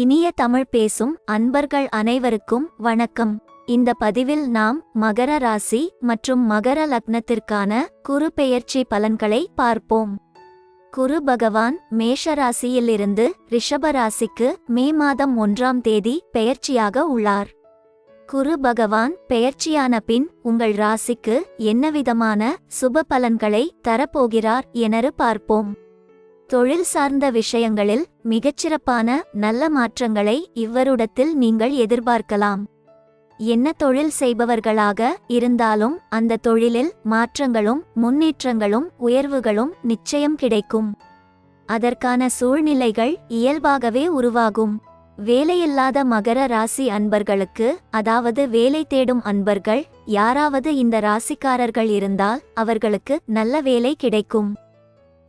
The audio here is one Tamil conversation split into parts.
இனிய தமிழ் பேசும் அன்பர்கள் அனைவருக்கும் வணக்கம். இந்த பதிவில் நாம் மகர ராசி மற்றும் மகர லக்னத்திற்கான குரு பெயர்ச்சி பலன்களை பார்ப்போம். குரு பகவான் மேஷ ராசியிலிருந்து ரிஷப ராசிக்கு மே மாதம் ஒன்றாம் தேதி பெயர்ச்சியாக உள்ளார். குரு பகவான் பெயர்ச்சியான பின் உங்கள் ராசிக்கு என்னவிதமான சுப பலன்களை தரப்போகிறார் எனறு பார்ப்போம். தொழில் சார்ந்த விஷயங்களில் மிகச்சிறப்பான நல்ல மாற்றங்களை இவ்வருடத்தில் நீங்கள் எதிர்பார்க்கலாம். என்ன தொழில் செய்பவர்களாக இருந்தாலும் அந்த தொழிலில் மாற்றங்களும் முன்னேற்றங்களும் உயர்வுகளும் நிச்சயம் கிடைக்கும். அதற்கான சூழ்நிலைகள் இயல்பாகவே உருவாகும். வேலையில்லாத மகர ராசி அன்பர்களுக்கு அதாவது வேலை தேடும் அன்பர்கள் யாராவது இந்த ராசிக்காரர்கள் இருந்தால் அவர்களுக்கு நல்ல வேலை கிடைக்கும்.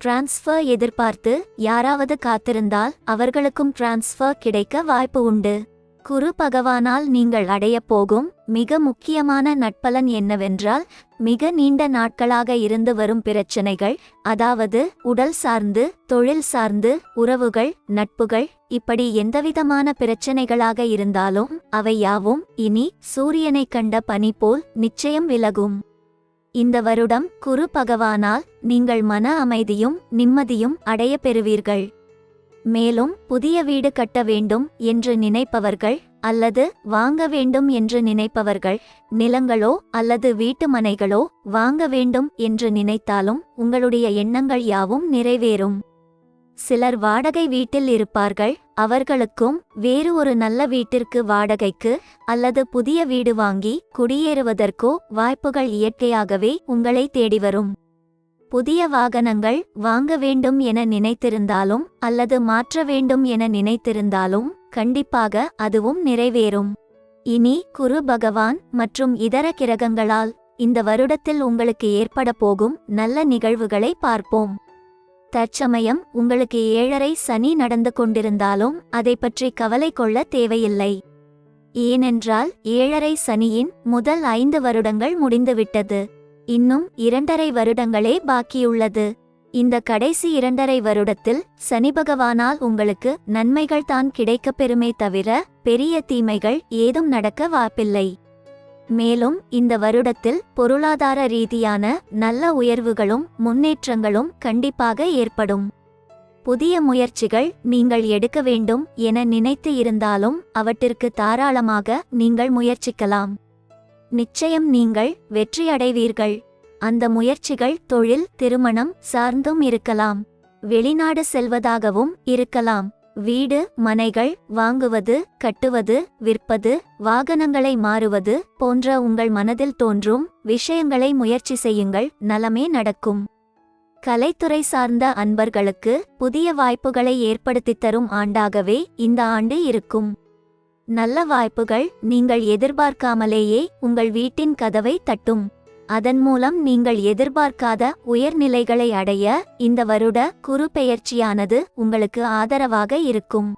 டிரான்ஸ்ஃபர் எதிர்பார்த்து யாராவது காத்திருந்தால் அவர்களுக்கும் டிரான்ஸ்ஃபர் கிடைக்க வாய்ப்பு உண்டு. குரு பகவானால் நீங்கள் அடையப் போகும் மிக முக்கியமான நட்பலன் என்னவென்றால் மிக நீண்ட நாட்களாக இருந்து வரும் பிரச்சனைகள் அதாவது உடல் சார்ந்து தொழில் சார்ந்து உறவுகள் நட்புகள் இப்படி எந்தவிதமான பிரச்சனைகளாக இருந்தாலும் அவை யாவும் இனி சூரியனைக் கண்ட பனி போல் நிச்சயம் விலகும். இந்த வருடம் குரு பகவானால் நீங்கள் மன அமைதியும் நிம்மதியும் அடைய பெறுவீர்கள். மேலும் புதிய வீடு கட்ட வேண்டும் என்று நினைப்பவர்கள் அல்லது வாங்க வேண்டும் என்று நினைப்பவர்கள் நிலங்களோ அல்லது வீட்டு மனைகளோ வாங்க வேண்டும் என்று நினைத்தாலும் உங்களுடைய எண்ணங்கள் யாவும் நிறைவேறும். சிலர் வாடகை வீட்டில் இருப்பார்கள் அவர்களுக்கும் வேறு ஒரு நல்ல வீட்டிற்கு வாடகைக்கு அல்லது புதிய வீடு வாங்கி குடியேறுவதற்கோ வாய்ப்புகள் இயற்கையாகவே உங்களை தேடி வரும். புதிய வாகனங்கள் வாங்க வேண்டும் என நினைத்திருந்தாலும் அல்லது மாற்ற வேண்டும் என நினைத்திருந்தாலும் கண்டிப்பாக அதுவும் நிறைவேறும். இனி குரு பகவான் மற்றும் இதர கிரகங்களால் இந்த வருடத்தில் உங்களுக்கு ஏற்பட போகும் நல்ல நிகழ்வுகளை பார்ப்போம். தற்சமயம் உங்களுக்கு ஏழரை சனி நடந்து கொண்டிருந்தாலும் அதை பற்றி கவலை கொள்ள தேவையில்லை. ஏனென்றால் ஏழரை சனியின் முதல் ஐந்து வருடங்கள் முடிந்துவிட்டது. இன்னும் இரண்டரை வருடங்களே பாக்கியுள்ளது. இந்த கடைசி இரண்டரை வருடத்தில் சனி பகவானால் உங்களுக்கு நன்மைகள் தான் கிடைக்கப் பெறுமே தவிர பெரிய தீமைகள் ஏதும் நடக்க வாப்பில்லை மேலும் இந்த வருடத்தில் பொருளாதார ரீதியான நல்ல உயர்வுகளும் முன்னேற்றங்களும் கண்டிப்பாக ஏற்படும். புதிய முயற்சிகள் நீங்கள் எடுக்க வேண்டும் என நினைத்து இருந்தாலும் அவற்றிற்கு தாராளமாக நீங்கள் முயற்சிக்கலாம். நிச்சயம் நீங்கள் வெற்றியடைவீர்கள். அந்த முயற்சிகள் தொழில் திருமணம் சார்ந்தும் இருக்கலாம். வெளிநாடு செல்வதாகவும் இருக்கலாம். வீடு மனைகள் வாங்குவது கட்டுவது விற்பது வாகனங்களை மாறுவது போன்ற உங்கள் மனதில் தோன்றும் விஷயங்களை முயற்சி செய்யுங்கள் நலமே நடக்கும். கலைத்துறை சார்ந்த அன்பர்களுக்கு புதிய வாய்ப்புகளை ஏற்படுத்தித் தரும் ஆண்டாகவே இந்த ஆண்டு இருக்கும். நல்ல வாய்ப்புகள் நீங்கள் எதிர்பார்க்காமலேயே உங்கள் வீட்டின் கதவை தட்டும். அதன் மூலம் நீங்கள் எதிர்பார்க்காத உயர்நிலைகளை அடைய இந்த வருட குரு பெயர்ச்சியானது உங்களுக்கு ஆதரவாக இருக்கும்.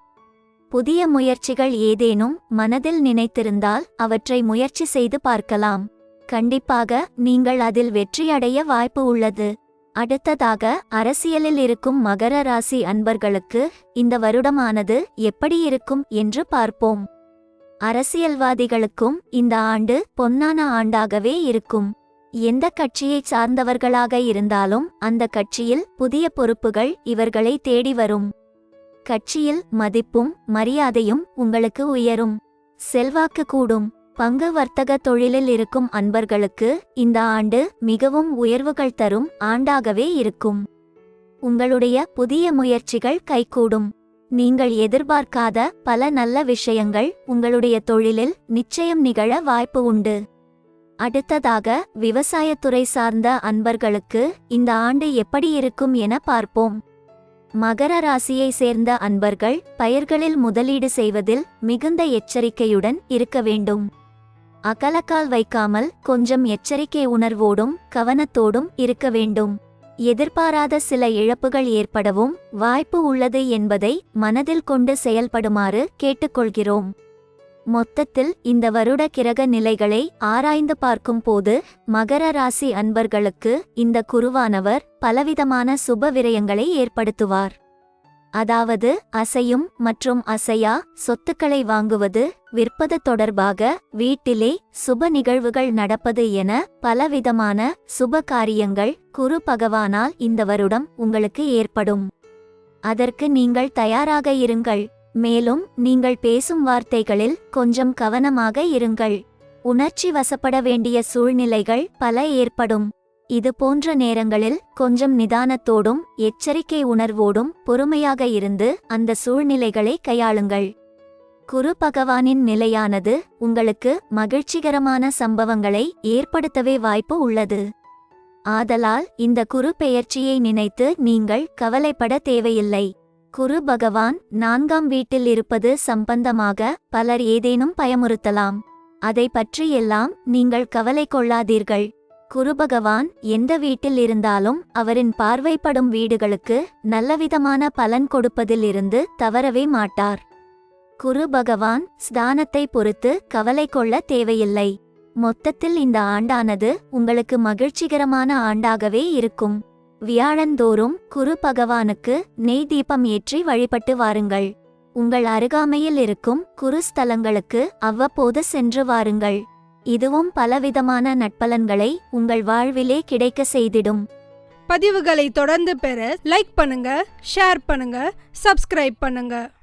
புதிய முயற்சிகள் ஏதேனும் மனதில் நினைத்திருந்தால் அவற்றை முயற்சி செய்து பார்க்கலாம். கண்டிப்பாக நீங்கள் அதில் வெற்றியடைய வாய்ப்பு உள்ளது. அடுத்ததாக அரசியலில் இருக்கும் மகர ராசி அன்பர்களுக்கு இந்த வருடமானது எப்படி இருக்கும் என்று பார்ப்போம். அரசியல்வாதிகளுக்கும் இந்த ஆண்டு பொன்னான ஆண்டாகவே இருக்கும். எந்த கட்சியைச் சார்ந்தவர்களாக இருந்தாலும் அந்த கட்சியில் புதிய பொறுப்புகள் இவர்களை தேடி வரும். கட்சியில் மதிப்பும் மரியாதையும் உங்களுக்கு உயரும். செல்வாக்கு கூடும். பங்கு வர்த்தக தொழிலில் இருக்கும் அன்பர்களுக்கு இந்த ஆண்டு மிகவும் உயர்வுகள் தரும் ஆண்டாகவே இருக்கும். உங்களுடைய புதிய முயற்சிகள் கைகூடும். நீங்கள் எதிர்பார்க்காத பல நல்ல விஷயங்கள் உங்களுடைய தொழிலில் நிச்சயம் நிகழ வாய்ப்பு உண்டு. அடுத்ததாக விவசாயத்துறை சார்ந்த அன்பர்களுக்கு இந்த ஆண்டு எப்படி இருக்கும் என பார்ப்போம். மகர ராசியை சேர்ந்த அன்பர்கள் பயிர்களில் முதலீடு செய்வதில் மிகுந்த எச்சரிக்கையுடன் இருக்க வேண்டும். அகலக்கால் வைக்காமல் கொஞ்சம் எச்சரிக்கை உணர்வோடும் கவனத்தோடும் இருக்க வேண்டும். எதிர்பாராத சில இழப்புகள் ஏற்படவும் வாய்ப்பு உள்ளது என்பதை மனதில் கொண்டு செயல்படுமாறு கேட்டுக்கொள்கிறோம். மொத்தத்தில் இந்த வருட கிரக நிலைகளை ஆராய்ந்து பார்க்கும் போது மகர ராசி அன்பர்களுக்கு இந்த குருவானவர் பலவிதமான சுப விரயங்களை ஏற்படுத்துவார். அதாவது அசையும் மற்றும் அசையா சொத்துக்களை வாங்குவது விற்பது தொடர்பாக வீட்டிலே சுப நிகழ்வுகள் நடப்பது என பலவிதமான சுப காரியங்கள் குரு பகவானால் இந்த வருடம் உங்களுக்கு ஏற்படும். அதற்கு நீங்கள் தயாராக இருங்கள். மேலும் நீங்கள் பேசும் வார்த்தைகளில் கொஞ்சம் கவனமாக இருங்கள். உணர்ச்சி வசப்பட வேண்டிய சூழ்நிலைகள் பல ஏற்படும். இது போன்ற நேரங்களில் கொஞ்சம் நிதானத்தோடும் எச்சரிக்கை உணர்வோடும் பொறுமையாக இருந்து அந்த சூழ்நிலைகளை கையாளுங்கள். குரு பகவானின் நிலையானது உங்களுக்கு மகிழ்ச்சிகரமான சம்பவங்களை ஏற்படுத்தவே வாய்ப்பு உள்ளது. ஆதலால் இந்த குரு பெயர்ச்சியை நினைத்து நீங்கள் கவலைப்பட தேவையில்லை. குரு பகவான் நான்காம் வீட்டில் இருப்பது சம்பந்தமாக பலர் ஏதேனும் பயமுறுத்தலாம். அதை பற்றியெல்லாம் நீங்கள் கவலை கொள்ளாதீர்கள். குருபகவான் எந்த வீட்டில் இருந்தாலும் அவரின் பார்வைப்படும் வீடுகளுக்கு நல்லவிதமான பலன் கொடுப்பதிலிருந்து தவறவே மாட்டார். குரு பகவான் ஸ்தானத்தை பொறுத்து கவலை கொள்ள தேவையில்லை. மொத்தத்தில் இந்த ஆண்டானது உங்களுக்கு மகிழ்ச்சிகரமான ஆண்டாகவே இருக்கும். வியாழந்தோறும் குரு பகவானுக்கு நெய் தீபம் ஏற்றி வழிபட்டு வாருங்கள். உங்கள் அருகாமையில் இருக்கும் குரு ஸ்தலங்களுக்கு அவ்வப்போது சென்று வாருங்கள். இதுவும் பலவிதமான நட்பலன்களை உங்கள் வாழ்விலே கிடைக்க செய்திடும். பதிவுகளை தொடர்ந்து பெற லைக் பண்ணுங்க ஷேர் பண்ணுங்க சப்ஸ்கிரைப் பண்ணுங்க.